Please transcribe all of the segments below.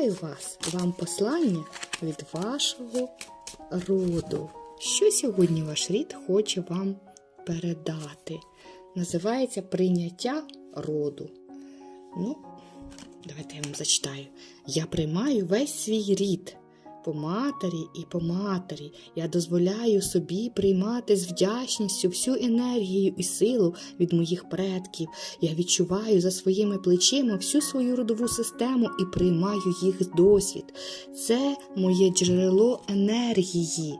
Вітаю вас! Вам послання від вашого роду. Що сьогодні ваш рід хоче вам передати? Називається прийняття роду. Ну, давайте я вам зачитаю. Я приймаю весь свій рід. По матері і по матері я дозволяю собі приймати з вдячністю всю енергію і силу від моїх предків. Я відчуваю за своїми плечима всю свою родову систему і приймаю їх досвід. Це моє джерело енергії.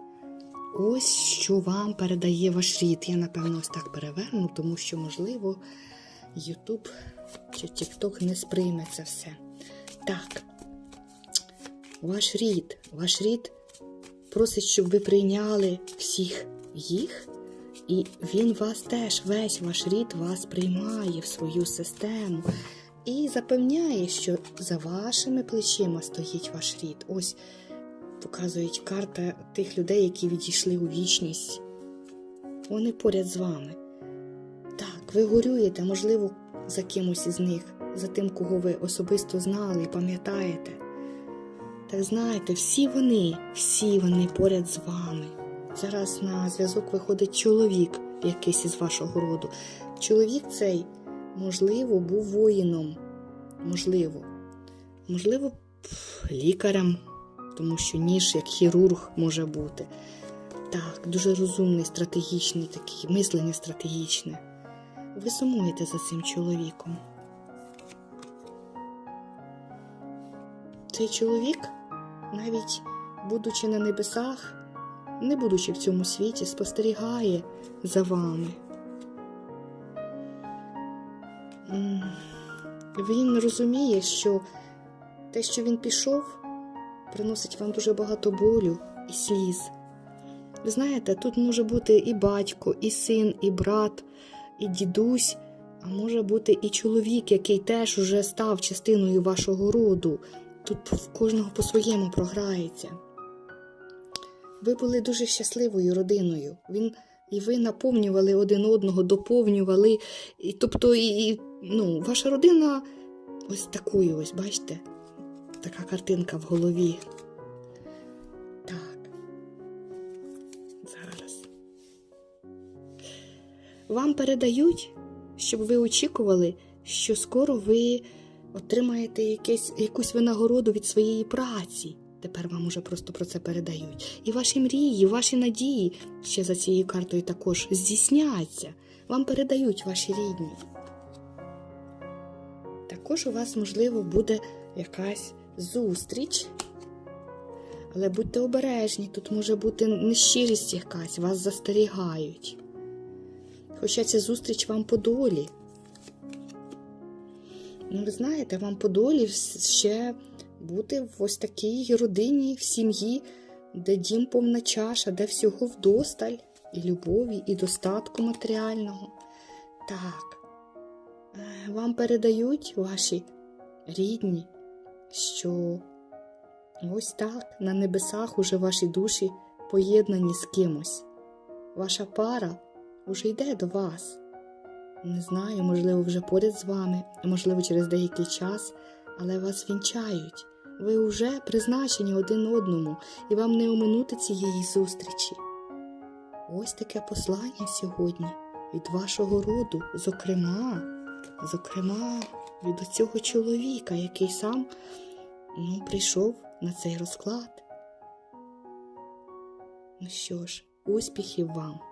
Ось що вам передає ваш рід. Я, напевно, ось так переверну, тому що, можливо, Ютуб чи Тікток не сприйме це все. Так. Ваш рід, ваш рід просить, щоб ви прийняли всіх їх, і він вас теж, весь ваш рід вас приймає в свою систему і запевняє, що за вашими плечима стоїть ваш рід. Ось показують карта тих людей, які відійшли у вічність. Вони поряд з вами. Так, ви горюєте, можливо, за кимось із них, за тим, кого ви особисто знали і пам'ятаєте. Так знаєте, всі вони, всі вони поряд з вами. Зараз на зв'язок виходить чоловік, якийсь із вашого роду. Чоловік цей, можливо, був воїном. Можливо. Можливо, лікарем, тому що ніж як хірург може бути. Так, дуже розумний, стратегічний такий, мислення стратегічне. Ви сумуєте за цим чоловіком. Цей чоловік, навіть будучи на небесах, не будучи в цьому світі, спостерігає за вами. Він розуміє, що те, що він пішов, приносить вам дуже багато болю і сліз. Ви знаєте, тут може бути і батько, і син, і брат, і дідусь, а може бути і чоловік, який теж уже став частиною вашого роду. Тут в кожного по-своєму програється. Ви були дуже щасливою родиною. Він і ви наповнювали один одного, доповнювали. І, тобто, і, і, ну, ваша родина ось такою, ось, бачите, така картинка в голові. Так. Зараз. Вам передають, щоб ви очікували, що скоро ви отримаєте якесь, якусь винагороду від своєї праці. Тепер вам уже просто про це передають. І ваші мрії, ваші надії ще за цією картою також здійсняться. Вам передають ваші рідні. Також у вас, можливо, буде якась зустріч. Але будьте обережні, тут може бути нещирість якась, вас застерігають. Хоча ця зустріч вам по долі. Ну, ви знаєте, вам по долі ще бути в ось такій родині, в сім'ї, де дім повна чаша, де всього вдосталь, і любові, і достатку матеріального. Так, е, вам передають ваші рідні, що ось так на небесах уже ваші душі поєднані з кимось. Ваша пара уже йде до вас. Не знаю, можливо, вже поряд з вами, можливо, через деякий час, але вас вінчають. Ви вже призначені один одному, і вам не оминути цієї зустрічі. Ось таке послання сьогодні від вашого роду, зокрема, зокрема, від цього чоловіка, який сам ну, прийшов на цей розклад. Ну що ж, успіхів вам!